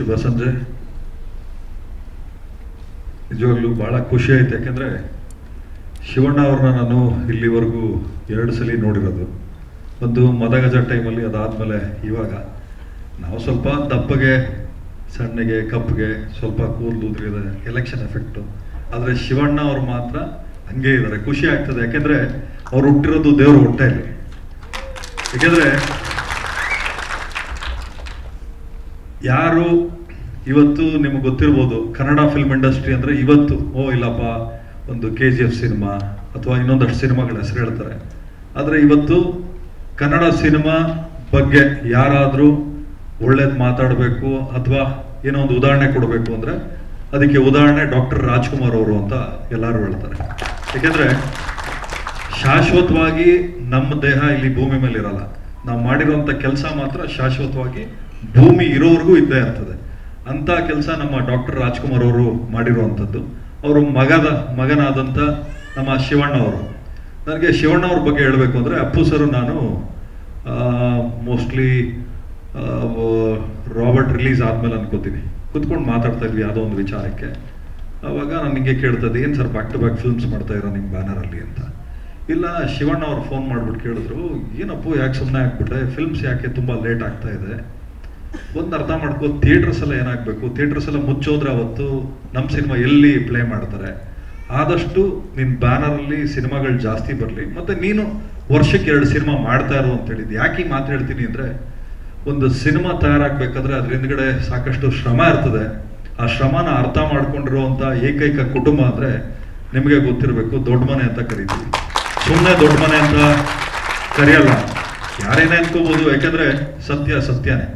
ಶುಭ ಸಂಜೆ ನಿಜವಾಗ್ಲೂ ಭಾಳ ಖುಷಿ ಆಯ್ತು, ಯಾಕೆಂದರೆ ಶಿವಣ್ಣ ಅವ್ರನ್ನ ನಾನು ಇಲ್ಲಿವರೆಗೂ ಎರಡು ಸಲ ನೋಡಿರೋದು. ಒಂದು ಮದಗಜ ಟೈಮಲ್ಲಿ ಅದಾದಮೇಲೆ ಇವಾಗ. ನಾವು ಸ್ವಲ್ಪ ದಪ್ಪಗೆ, ಸಣ್ಣಗೆ ಕಪ್ಪಗೆ ಸ್ವಲ್ಪ ಕೂದಲು ಉದುರಿದೆ ಎಲೆಕ್ಷನ್ ಎಫೆಕ್ಟು ಆದರೆ ಶಿವಣ್ಣ ಅವರು ಮಾತ್ರ ಹಂಗೆ ಇದ್ದಾರೆ ಖುಷಿ ಆಗ್ತದೆ, ಯಾಕೆಂದರೆ ಅವ್ರು ಹುಟ್ಟಿರೋದು ದೇವ್ರ ಹೊಟ್ಟೆಯಲ್ಲಿ ಯಾಕೆಂದರೆ ಯಾರು ಇವತ್ತು ನಿಮ್ಗೆ ಗೊತ್ತಿರ್ಬೋದು, ಕನ್ನಡ ಫಿಲ್ಮ್ ಇಂಡಸ್ಟ್ರಿ ಅಂದರೆ ಇವತ್ತು, ಓ ಇಲ್ಲಪ್ಪ, ಒಂದು ಕೆ ಜಿ ಎಫ್ ಸಿನಿಮಾ ಅಥವಾ ಇನ್ನೊಂದಷ್ಟು ಸಿನಿಮಾಗಳ ಹೆಸರು ಹೇಳ್ತಾರೆ. ಆದರೆ ಇವತ್ತು ಕನ್ನಡ ಸಿನಿಮಾ ಬಗ್ಗೆ ಯಾರಾದರೂ ಒಳ್ಳೇದು ಮಾತಾಡಬೇಕು ಅಥವಾ ಏನೋ ಒಂದು ಉದಾಹರಣೆ ಕೊಡಬೇಕು ಅಂದರೆ ಅದಕ್ಕೆ ಉದಾಹರಣೆ ಡಾಕ್ಟರ್ ರಾಜ್ಕುಮಾರ್ ಅವರು ಅಂತ ಎಲ್ಲರೂ ಹೇಳ್ತಾರೆ. ಏಕೆಂದರೆ ಶಾಶ್ವತವಾಗಿ ನಮ್ಮ ದೇಹ ಇಲ್ಲಿ ಭೂಮಿ ಮೇಲೆ ಇರಲ್ಲ ನಾವು ಮಾಡಿರುವಂಥ ಕೆಲಸ ಮಾತ್ರ ಶಾಶ್ವತವಾಗಿ ಭೂಮಿ ಇರೋವರೆಗೂ ಇದ್ದೇ ಇರ್ತದೆ. ಅಂತ ಕೆಲಸ ನಮ್ಮ ಡಾಕ್ಟರ್ ರಾಜ್ಕುಮಾರ್ ಅವರು ಮಾಡಿರುವಂಥದ್ದು. ಅವರು ಮಗದ, ಮಗನಾದಂಥ ನಮ್ಮ ಶಿವಣ್ಣ ಅವರು. ನನಗೆ ಶಿವಣ್ಣ ಅವ್ರ ಬಗ್ಗೆ ಹೇಳಬೇಕು ಅಂದರೆ ಅಪ್ಪು ಸರ್ ನಾನು ಮೋಸ್ಟ್ಲಿ ರಾಬರ್ಟ್ ರಿಲೀಸ್ ಆದಮೇಲೆ ಅನ್ಕೋತೀನಿ. ಕುತ್ಕೊಂಡು ಮಾತಾಡ್ತಾ ಇದ್ವಿ ಯಾವುದೋ ಒಂದು ವಿಚಾರಕ್ಕೆ. ಅವಾಗ ನನಗೆ ಕೇಳ್ತದೆ ಏನು sir back to back films ಮಾಡ್ತಾ ಇರೋ ನಿಮ್ಮ ಬ್ಯಾನರಲ್ಲಿ ಅಂತ? ಇಲ್ಲ, ಶಿವಣ್ಣ ಅವ್ರು ಫೋನ್ ಮಾಡಿಬಿಟ್ಟು ಕೇಳಿದ್ರು, ಏನಪ್ಪು, ಯಾಕೆ ಸುಮ್ಮನೆ ಆಗ್ಬಿಟ್ರೆ? ಫಿಲ್ಮ್ಸ್ ಯಾಕೆ ತುಂಬ ಲೇಟ್ ಆಗ್ತಾ ಇದೆ? ಒಂದು ಅರ್ಥ ಮಾಡ್ಕೋ ಥಿಯೇಟರ್ಸ್ ಎಲ್ಲ ಏನಾಗಬೇಕು? ಥಿಯೇಟರ್ಸ್ ಎಲ್ಲ ಮುಚ್ಚೋದ್ರೆ ಅವತ್ತು ನಮ್ಮ ಸಿನಿಮಾ ಎಲ್ಲಿ ಪ್ಲೇ ಮಾಡ್ತಾರೆ? ಆದಷ್ಟು ನಿನ್ನ ಬ್ಯಾನರಲ್ಲಿ ಸಿನಿಮಾಗಳು ಜಾಸ್ತಿ ಬರಲಿ. ಮತ್ತು ನೀನು ವರ್ಷಕ್ಕೆ ಎರಡು ಸಿನಿಮಾ ಮಾಡ್ತಾ ಇರು ಅಂತ ಹೇಳಿದ್ದು. ಯಾಕೆ ಮಾತು ಹೇಳ್ತೀನಿ ಅಂದರೆ, ಒಂದು ಸಿನಿಮಾ ತಯಾರಾಗಬೇಕಾದ್ರೆ ಅದ್ರ ಹಿಂದ್ಗಡೆ ಸಾಕಷ್ಟು ಶ್ರಮ ಇರ್ತದೆ. ಆ ಶ್ರಮನ ಅರ್ಥ ಮಾಡ್ಕೊಂಡಿರುವಂಥ ಏಕೈಕ ಕುಟುಂಬ ಅಂದರೆ ನಿಮಗೆ ಗೊತ್ತಿರಬೇಕು ದೊಡ್ಡ ಮನೆ ಅಂತ ಕರಿತೀವಿ. ಸುಮ್ಮನೆ ದೊಡ್ಡ ಮನೆ ಅಂತ ಕರೆಯಲ್ಲ. ಯಾರೇನೇ ಅನ್ಕೋಬೋದು ಯಾಕಂದ್ರೆ ಸತ್ಯ ಸತ್ಯನೇ.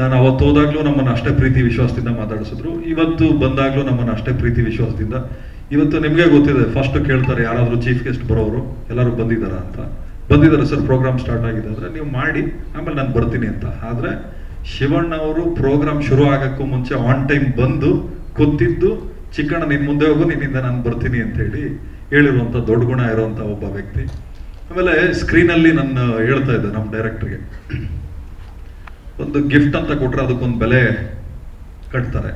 ನಾನು ಅವತ್ತು ಹೋದಾಗ್ಲೂ ನಮ್ಮನ್ನು ಅಷ್ಟೇ ಪ್ರೀತಿ ವಿಶ್ವಾಸದಿಂದ ಮಾತಾಡಿಸಿದ್ರು. ಇವತ್ತು ಬಂದಾಗ್ಲೂ ನಮ್ಮನ್ನು ಅಷ್ಟೇ ಪ್ರೀತಿ ವಿಶ್ವಾಸದಿಂದ. ಇವತ್ತು ನಿಮಗೆ ಗೊತ್ತಿದೆ ಫಸ್ಟ್ ಕೇಳ್ತಾರೆ ಯಾರಾದರೂ ಚೀಫ್ ಗೆಸ್ಟ್ ಬರೋರು, ಎಲ್ಲರೂ ಬಂದಿದ್ದಾರಾ ಅಂತ. ಬಂದಿದ್ದಾರೆ ಸರ್ ಪ್ರೋಗ್ರಾಮ್ ಸ್ಟಾರ್ಟ್ ಆಗಿದೆ. ಅಂದರೆ ನೀವು ಮಾಡಿ, ಆಮೇಲೆ ನಾನು ಬರ್ತೀನಿ ಅಂತ. ಆದರೆ ಶಿವಣ್ಣ ಅವರು ಪ್ರೋಗ್ರಾಮ್ ಶುರು ಆಗೋಕ್ಕೂ ಮುಂಚೆ ಆನ್ ಟೈಮ್ ಬಂದು ಕೂತಿದ್ದು, ಚಿಕ್ಕಣ್ಣ ನಿನ್ನ ಮುಂದೆ ಹೋಗು, ನಿನ್ನಿಂದ ನಾನು ಬರ್ತೀನಿ ಅಂತ ಹೇಳಿ ಹೇಳಿರುವಂಥ ದೊಡ್ಡ ಗುಣ ಇರುವಂಥ ಒಬ್ಬ ವ್ಯಕ್ತಿ. ಆಮೇಲೆ ಸ್ಕ್ರೀನಲ್ಲಿ ನಾನು ಹೇಳ್ತಾ ಇದ್ದೆ ನಮ್ಮ ಡೈರೆಕ್ಟರ್ಗೆ ಒಂದು ಗಿಫ್ಟ್ ಅಂತ ಕೊಟ್ರೆ ಅದಕ್ಕೊಂದು ಬೆಲೆ ಕಟ್ತಾರೆ.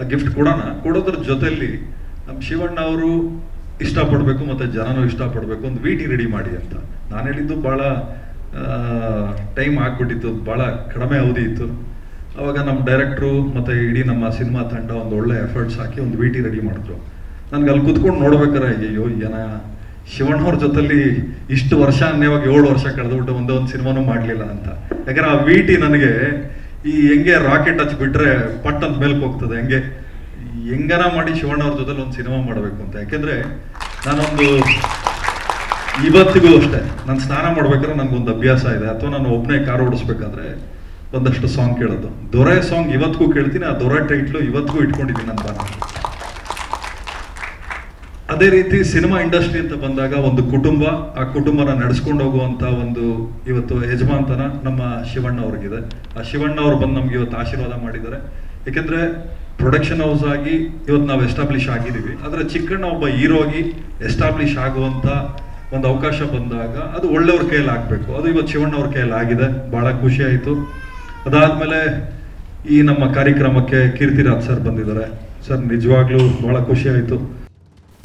ಆ ಗಿಫ್ಟ್ ಕೊಡೋಣ, ಕೊಡೋದ್ರ ಜೊತೆಯಲ್ಲಿ ನಮ್ಮ ಶಿವಣ್ಣ ಅವರು ಇಷ್ಟಪಡಬೇಕು ಮತ್ತು ಜನನೂ ಇಷ್ಟಪಡಬೇಕು, ಒಂದು ವಿ ರೆಡಿ ಮಾಡಿ ಅಂತ. ನಾನು ಹೇಳಿದ್ದು ಭಾಳ ಟೈಮ್ ಆಗ್ಬಿಟ್ಟಿತ್ತು ಭಾಳ ಕಡಿಮೆ ಅವಧಿ ಇತ್ತು. ಅವಾಗ ನಮ್ಮ ಡೈರೆಕ್ಟ್ರು ಮತ್ತು ಇಡೀ ನಮ್ಮ ಸಿನಿಮಾ ತಂಡ ಒಂದು ಒಳ್ಳೆ ಎಫರ್ಟ್ಸ್ ಹಾಕಿ ಒಂದು ವಿ ರೆಡಿ ಮಾಡಿದ್ರು. ನನಗೆ ಅಲ್ಲಿ ಕುತ್ಕೊಂಡು ನೋಡ್ಬೇಕಾರೆ ಅಯ್ಯೋ ಏನ ಶಿವಣ್ಣವ್ರ ಜೊತೆಲಿ ಇಷ್ಟು ವರ್ಷ ಅನ್ಯವಾಗಿ ಏಳು ವರ್ಷ ಕಳೆದ್ಬಿಟ್ಟು ಒಂದೇ ಒಂದು ಸಿನಿಮಾನು ಮಾಡಲಿಲ್ಲ ಅಂತ. ಯಾಕಂದ್ರೆ ಆ ವಿಟಿ ನನಗೆ ಈ ಹೆಂಗೆ ರಾಕೆಟ್ ಹಚ್ಚಿ ಬಿಟ್ರೆ ಪಟ್ ಅಂತ ಮೇಲ್ಕ್ ಹೋಗ್ತದೆ. ಹೆಂಗೆ ಹೆಂಗನ ಮಾಡಿ ಶಿವಣ್ಣ ಅವ್ರ ಜೊತೆಲಿ ಒಂದು ಸಿನಿಮಾ ಮಾಡಬೇಕು ಅಂತ. ಯಾಕೆಂದ್ರೆ ನಾನೊಂದು ಇವತ್ತಿಗೂ ಅಷ್ಟೇ ನಾನು ಸ್ನಾನ ಮಾಡ್ಬೇಕಾದ್ರೆ ನನಗೊಂದು ಅಭ್ಯಾಸ ಇದೆ. ಅಥವಾ ನಾನು ಒಬ್ಬನೇ ಕಾರ್ ಓಡಿಸ್ಬೇಕಾದ್ರೆ ಒಂದಷ್ಟು ಸಾಂಗ್ ಕೇಳೋದು. ದೊರೆ ಸಾಂಗ್ ಇವತ್ತಿಗೂ ಕೇಳ್ತೀನಿ. ಆ ದೊರೆ ಟೈಟ್ಲು ಇವತ್ತಿಗೂ ಇಟ್ಕೊಂಡಿದ್ದೀನಿ ಅಂತ ಅದೇ ರೀತಿ ಸಿನಿಮಾ ಇಂಡಸ್ಟ್ರಿ ಅಂತ ಬಂದಾಗ ಒಂದು ಕುಟುಂಬ, ಆ ಕುಟುಂಬನ ನಡೆಸ್ಕೊಂಡು ಹೋಗುವಂತ ಒಂದು ಇವತ್ತು ಯಜಮಾನ್ತನ ನಮ್ಮ ಶಿವಣ್ಣ ಅವ್ರಿಗಿದೆ. ಆ ಶಿವಣ್ಣ ಅವ್ರು ಬಂದು ನಮ್ಗೆ ಇವತ್ತು ಆಶೀರ್ವಾದ ಮಾಡಿದ್ದಾರೆ. ಯಾಕೆಂದ್ರೆ ಪ್ರೊಡಕ್ಷನ್ ಹೌಸ್ ಆಗಿ ಇವತ್ತು ನಾವು ಎಸ್ಟಾಬ್ಲಿಷ್ ಆಗಿದ್ದೀವಿ. ಆದರೆ ಚಿಕ್ಕಣ್ಣ ಒಬ್ಬ ಹೀರೋ ಆಗಿ ಎಸ್ಟಾಬ್ಲಿಷ್ ಆಗುವಂತ ಒಂದು ಅವಕಾಶ ಬಂದಾಗ ಅದು ಒಳ್ಳೆಯವ್ರ ಕೈಯಲ್ಲಿ ಆಗಬೇಕು. ಅದು ಇವತ್ತು ಶಿವಣ್ಣ ಅವ್ರ ಕೈಯಲ್ಲಿ ಆಗಿದೆ. ಬಹಳ ಖುಷಿ ಆಯಿತು. ಅದಾದ್ಮೇಲೆ ಈ ನಮ್ಮ ಕಾರ್ಯಕ್ರಮಕ್ಕೆ ಕೀರ್ತಿರಾಜ್ ಸರ್ ಬಂದಿದ್ದಾರೆ. ಸರ್, ನಿಜವಾಗ್ಲೂ ಬಹಳ ಖುಷಿ ಆಯಿತು.